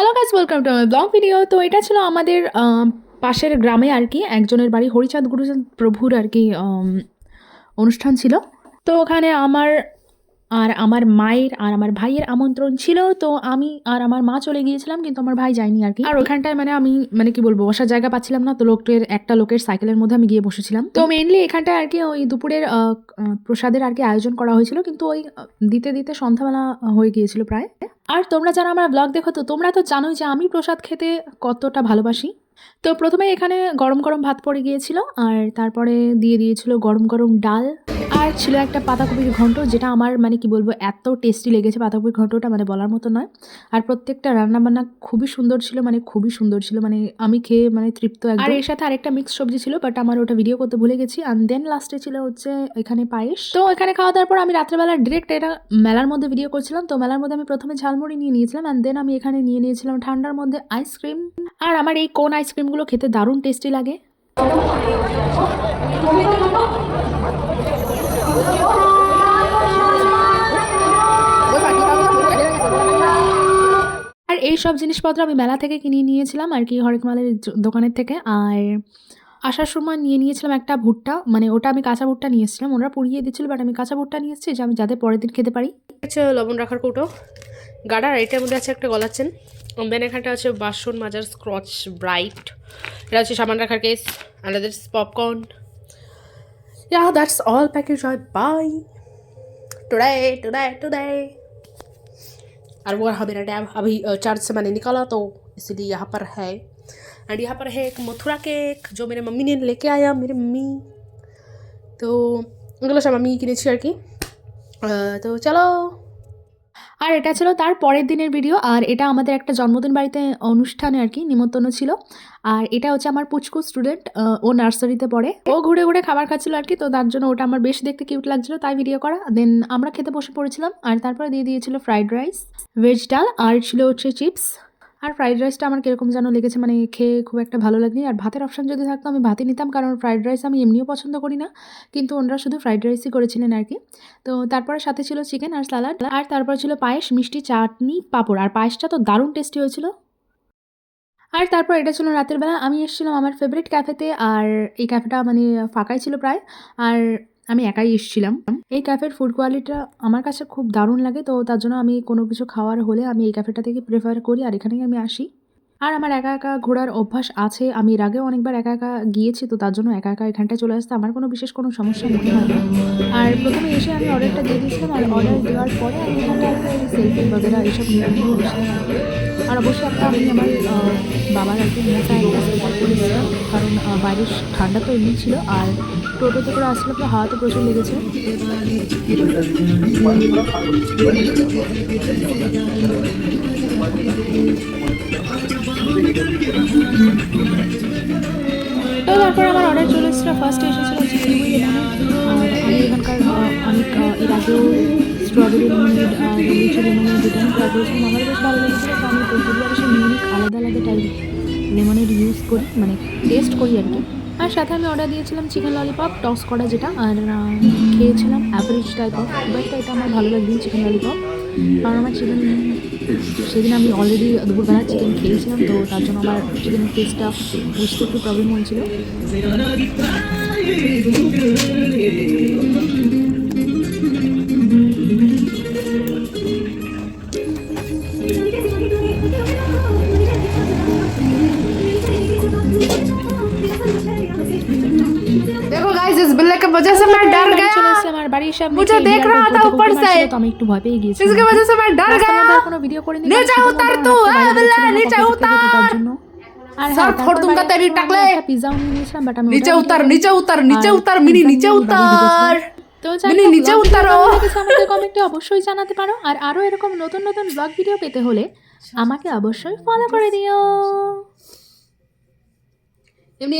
Hello guys welcome to my blog video তো এটা ছিল আমাদের পাশের গ্রামে আর কি, একজনের বাড়ি, হরিচাঁদ গুরুচাঁদ প্রভুর আর কি অনুষ্ঠান ছিল। তো ওখানে আমার আর আমার মায়ের আর আমার ভাইয়ের আমন্ত্রণ ছিল। তো আমি আর আমার মা চলে গিয়েছিলাম, কিন্তু আমার ভাই যায়নি আর কি। আর ওখানটায় মানে আমি মানে কি বলব, বসার জায়গা পাচ্ছিলাম না। তো লোকটের, একটা লোকের সাইকেলের মধ্যে আমি গিয়ে বসেছিলাম। তো মেইনলি এখানটায় আর কি ওই দুপুরের প্রসাদের আর কি আয়োজন করা হয়েছিল। কিন্তু ওই দিতে দিতে সন্ধ্যাবেলা হয়ে গিয়েছিল প্রায়। আর তোমরা যারা আমার ব্লগ দেখো, তো তোমরা তো জানোই যে আমি প্রসাদ খেতে কতটা ভালোবাসি। তো প্রথমে এখানে গরম গরম ভাত পড়ে গিয়েছিল, আর তারপরে দিয়ে দিয়েছিল গরম গরম ডাল। আর ছিল একটা পাতাকপির ঘন্ট, যেটা আমার মানে কি বলব, এত টেস্টি লেগেছে পাতাকপির ঘন্টটা মানে বলার মতো নয়। আর প্রত্যেকটা রান্নাবান্না খুবই সুন্দর ছিল মানে খুবই সুন্দর ছিল মানে আমি খেয়ে মানে তৃপ্ত। আর এর সাথে আরেকটা মিক্স সবজি ছিল বাট আমার ওটা ভিডিও করতে ভুলে গেছি। অ্যান্ড দেন লাস্টে ছিল হচ্ছে এখানে পায়েস। তো এখানে খাওয়া দাওয়ার পর আমি রাত্রেবেলা ডিরেক্ট এটা মেলার মধ্যে ভিডিও করছিলাম। তো মেলার মধ্যে আমি প্রথমে ঝালমুড়ি নিয়ে নিয়েছিলাম অ্যান্ড দেন আমি এখানে নিয়ে নিয়েছিলাম ঠান্ডার মধ্যে আইসক্রিম আর আমার এই কোন আইসক্রিমগুলো খেতে দারুণ টেস্টি লাগে। সব জিনিসপত্র আমি মেলা থেকে কিনে নিয়েছিলাম আর কি হরেকমালের দোকানের থেকে। আর আসার সময় নিয়ে নিয়েছিলাম একটা ভুট্টা মানে ওটা আমি কাঁচা ভুট্টা নিয়ে এসেছিলাম ওরা পুড়িয়ে দিচ্ছিল বাট আমি কাঁচা ভুট্টা নিয়ে এসেছি যে আমি যাতে পরের দিন খেতে পারি। হচ্ছে লবণ রাখার কৌটো গাডার এটার মধ্যে আছে একটা গলার চেন। দেন এখানটা আছে বাসন মাজার স্ক্রচ ব্রাইট এটা হচ্ছে সামান রাখার case this popcorn Yeah, that's all package I buy today, today, today. और वो रहा मेरा डैम अभी चार्ज से मैंने निकाला तो इसीलिए यहाँ पर है। एंड यहाँ पर है एक मथुरा केक जो मेरे मम्मी ने लेके आया, मेरे मम्मी। तो अगला शाम मम्मी की नहीं, शेयर की। तो चलो। আর এটা ছিল তার পরের দিনের ভিডিও, আর এটা আমাদের একটা জন্মদিন বাড়িতে অনুষ্ঠানে আর কি নিমন্ত্রণ ছিল। আর এটা হচ্ছে আমার পুচকু স্টুডেন্ট ও নার্সারিতে পড়ে। ও ঘুরে ঘুরে খাবার খাচ্ছিল আর কি, তো তার জন্য ওটা আমার বেশ দেখতে কিউট লাগছিল, তাই ভিডিও করা। দেন আমরা খেতে বসে পড়েছিলাম, আর তারপরে দিয়ে দিয়েছিল ফ্রাইড রাইস ভেজ ডাল, আর ছিল হচ্ছে চিপস আর ফ্রাইড রাইসটা আমার কীরকম যেন লেগেছে মানে খেয়ে খুব একটা ভালো লাগেনি। আর ভাতের অপশান যদি থাকতো, আমি ভাতই নিতাম, কারণ ফ্রাইড রাইস আমি এমনিও পছন্দ করি না। কিন্তু ওনারা শুধু ফ্রাইড রাইসই করেছিলেন আর কি। তো তারপরে সাথে ছিল চিকেন আর স্যালাড আর তারপর ছিল পায়েস, মিষ্টি, চাটনি, পাঁপড়। আর পায়েসটা তো দারুণ টেস্টি হয়েছিল। আর তারপর এটা ছিল রাতের বেলা, আমি এসেছিলাম আমার ফেভারিট ক্যাফেতে আর এই ক্যাফেটা মানে ফাঁকাই ছিল প্রায়। আর আমি একাই এসেছিলাম। এই ক্যাফের ফুড কোয়ালিটিটা আমার কাছে খুব দারুণ লাগে, তো তার জন্য আমি কোনো কিছু খাওয়ার হলে আমি এই ক্যাফেটা থেকে প্রেফার করি আর এখানেই আমি আসি। আর আমার একা একা ঘোরার অভ্যাস আছে, আমি এর আগেও অনেকবার একা একা গিয়েছি, তো তার জন্য একা একা এখানটায় চলে আসতে আমার কোনো বিশেষ কোনো সমস্যা মনে হয় আর প্রথমে এসে আমি অর্ডারটা দিয়ে দিয়েছিলাম আর অর্ডার দেওয়ার পরে আমি এখানটায় সেলফি বগেরা এইসব নিয়ে আর অবশ্যই একটা আমি আমার বাবার আর কি মোটা একটা কারণ বাইরে ঠান্ডা তো এমনি ছিল আর টোটোতে করে আসলে তো হাওয়া তো প্রচুর লেগেছে। তো তারপর আমার অর্ডার চলে এসেছিল ফার্স্টে এসেছিল আর আমি এখানকার অনেক এর আগেও স্ট্রবেরি লেমনেড লিচু লেমনেড আমি ট্রাই আমার বেশ ভালো লেগেছিলো তো আমি প্রতিবার এসে ইউনিক আলাদা আলাদা টাইপ লেমনের ইউজ করি মানে টেস্ট করি আর কি। আর সাথে আমি অর্ডার দিয়েছিলাম চিকেন ললিপপ টস করা যেটা আর খেয়েছিলাম অ্যাভারেজ টাইপ অফ বাট এটা আমার ভালো লাগবে চিকেন ললিপপ কারণ আমার চিকেন সেদিন আমি অলরেডি দুপুরবেলা চিকেন খেয়েছিলাম তো তার জন্য আমার চিকেনের টেস্টটা বুঝতে একটু প্রবলেম হয়েছিল। वजह से मैं डर বাড়ি চলে गया এসেছি আমার বাড়ির সামনে मुझे সেই देख বিড়ালটা रहा উপর था থেকে ऊपर উঠে से। মারছিল, তো আমি একটু ভয় পেয়ে গিয়েছি इसकी वजह से मैं डर गया কোনো ভিডিও করে नीचे उतर तू, ए बिल्ला, नीचे उतर। আর सर फोड़ दूंगा तेरी टकले। পিজাও নিয়ে নিয়েছিলাম বাট আমি नीचे ওটাও उतर নিতে नीचे उतर नीचे আর उतर मिनी pizza नीचे নিয়ে বাড়ি उतर তো যাই মিনি, হোক, নিচে vlog উতারো। video কেমন লেগেছে আমাকে কমেন্টে অবশ্যই জানাতে পারো আর আরও এরকম নতুন নতুন ব্লগ ভিডিও পেতে হলে আমাকে অবশ্যই ফলো করে দিও এমনি